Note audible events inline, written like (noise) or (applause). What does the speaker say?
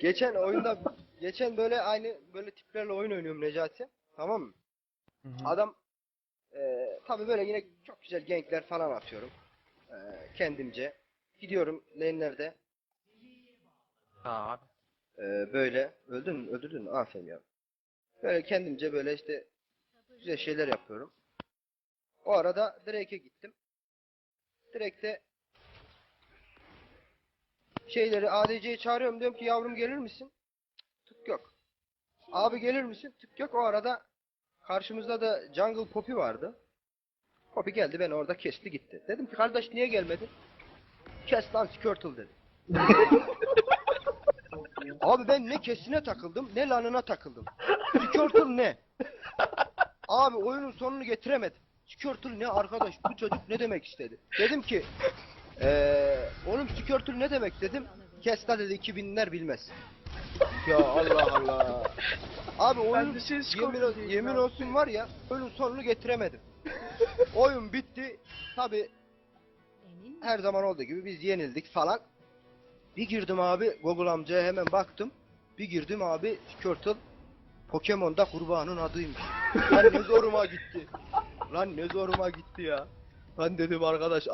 Geçen oyunda geçen böyle aynı böyle tiplerle oyun oynuyorum Necati. Tamam mı? Hı hı. Adam eee tabi böyle yine çok güzel gankler falan atıyorum. Eee, kendimce. Gidiyorum lane'lerde. Abi. eee, böyle öldün mü? Öldürdün mü? Aferin ya. Böyle kendimce böyle işte güzel şeyler yapıyorum. O arada Drake'e gittim. Drake'te şeyleri ADC'yi çağırıyorum diyorum ki yavrum gelir misin? Tık yok. Abi gelir misin? Tık yok. O arada karşımızda da Jungle Poppy vardı. Poppy geldi beni orada kesti gitti. Dedim ki kardeş niye gelmedin? Kes lan Squirtle dedi. (laughs) Abi ben ne kesine takıldım ne lanına takıldım. Squirtle ne? Abi oyunun sonunu getiremedim. Squirtle ne arkadaş bu çocuk ne demek istedi? Dedim ki eee Squirtle ne demek dedim. Kesta dedi 2000'ler bilmez. Ya Allah Allah. Abi oyun de şey yemin, diyeyim yemin olsun var ya oyunun sonunu getiremedim. (laughs) Oyun bitti. Tabi her zaman olduğu gibi biz yenildik falan. Bir girdim abi Google amcaya hemen baktım. Bir girdim abi Squirtle Pokemon'da kurbanın adıymış. Lan ne zoruma gitti. Lan ne zoruma gitti ya. Lan dedim arkadaş